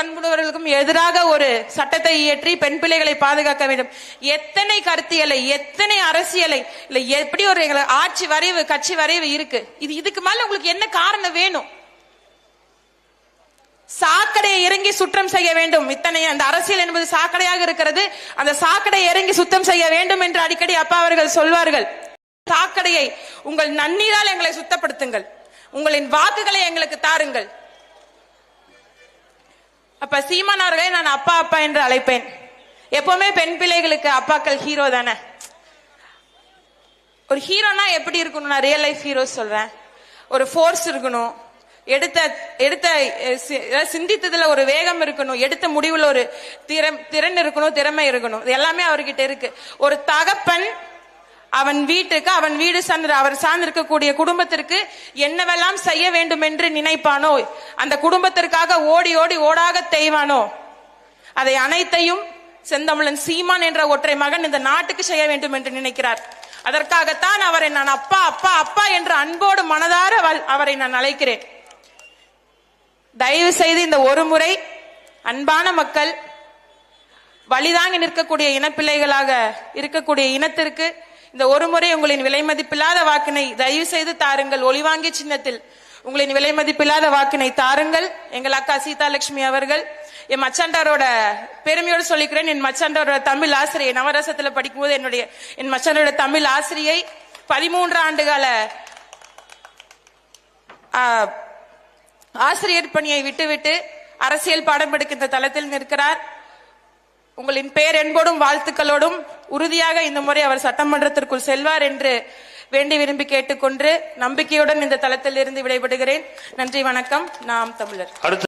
வன்புணர்களுக்கும் எதிராக ஒரு சட்டத்தை இயற்றி பெண் பிள்ளைகளை பாதுகாக்க வேண்டும். எத்தனை கருத்தியலை எத்தனை அரசியலை இல்ல எப்படி ஒரு ஆட்சி வரைவு கட்சி வரைவு இருக்கு? இது இதுக்கு மேல உங்களுக்கு என்ன காரணம் வேணும்? சாக்கடையை இறங்கி சுற்றம் செய்ய வேண்டும். இத்தனை அந்த அரசியல் என்பது சாக்கடையாக இருக்கிறது. அந்த சாக்கடையை இறங்கி சுத்தம் செய்ய வேண்டும் என்று அடிக்கடி அப்பா அவர்கள் சொல்வார்கள். சாக்கடையை உங்கள் நன்னீரால் எங்களை சுத்தப்படுத்துங்கள். உங்களின் வாக்குகளை எங்களுக்கு தாருங்கள். அப்ப சீமான் அவர்களே நான் அப்பா அப்பா என்று அழைப்பேன். எப்பவுமே பெண் பிள்ளைகளுக்கு அப்பாக்கள் ஹீரோ தானே? ஒரு ஹீரோனா எப்படி இருக்கணும்? நான் ரியல் லைஃப் ஹீரோ சொல்றேன். ஒரு ஃபோர்ஸ் இருக்கணும். எடுத்த எடுத்த சி- சிந்தித்ததுல ஒரு வேகம் இருக்கணும். எடுத்த முடிவுல ஒரு திறம் திறன் இருக்கணும் திறமை இருக்கணும். இது எல்லாமே அவர்கிட்ட இருக்கு. ஒரு தகப்பன் அவன் வீட்டுக்கு அவன் வீடு சார்ந்த அவர் சார்ந்திருக்கக்கூடிய குடும்பத்திற்கு என்னவெல்லாம் செய்ய வேண்டும் என்று நினைப்பானோ அந்த குடும்பத்திற்காக ஓடி ஓடி ஓடாக தேய்வானோ அதை அனைத்தையும் செந்தமிழன் சீமான் என்ற ஒற்றை மகன் இந்த நாட்டுக்கு செய்ய வேண்டும் என்று நினைக்கிறார். அதற்காகத்தான் அவரை நான் அப்பா அப்பா அப்பா என்று அன்போடு மனதார அவரை நான் அழைக்கிறேன். தயவு செய்து இந்த ஒரு முறை அன்பான மக்கள் வழிதாங்கி நிற்கக்கூடிய இனப்பிள்ளைகளாக இருக்கக்கூடிய இனத்திற்கு இந்த ஒரு முறை உங்களின் விலை மதிப்பில்லாத வாக்கினை தயவு செய்து தாருங்கள். ஒளிவாங்கி சின்னத்தில் உங்களின் விலை மதிப்பில்லாத வாக்கினை தாருங்கள். எங்கள் அக்கா சீதாலட்சுமி அவர்கள் என் மச்சாண்டாரோட பெருமையோடு சொல்லிக்கிறேன். என் மச்சாண்டாரோட தமிழ் ஆசிரியை நவரசத்துல படிக்கும்போது என்னுடைய என் மச்சாண்டோட தமிழ் ஆசிரியை பதிமூன்று ஆண்டுகால ஆசிரியர் பணியை விட்டுவிட்டு அரசியல் பாடம் எடுக்கின்ற தளத்தில் நிற்கிறார். உங்களின் பேரென்போடும் வாழ்த்துக்களோடும் உறுதியாக இந்த முறை அவர் சட்டமன்றத்திற்குள் செல்வார் என்று வேண்டி விரும்பி கேட்டுக்கொண்டு நம்பிக்கையுடன் இந்த தளத்தில் இருந்து விடைபெறுகிறேன். நன்றி வணக்கம். நாம் தமிழர்.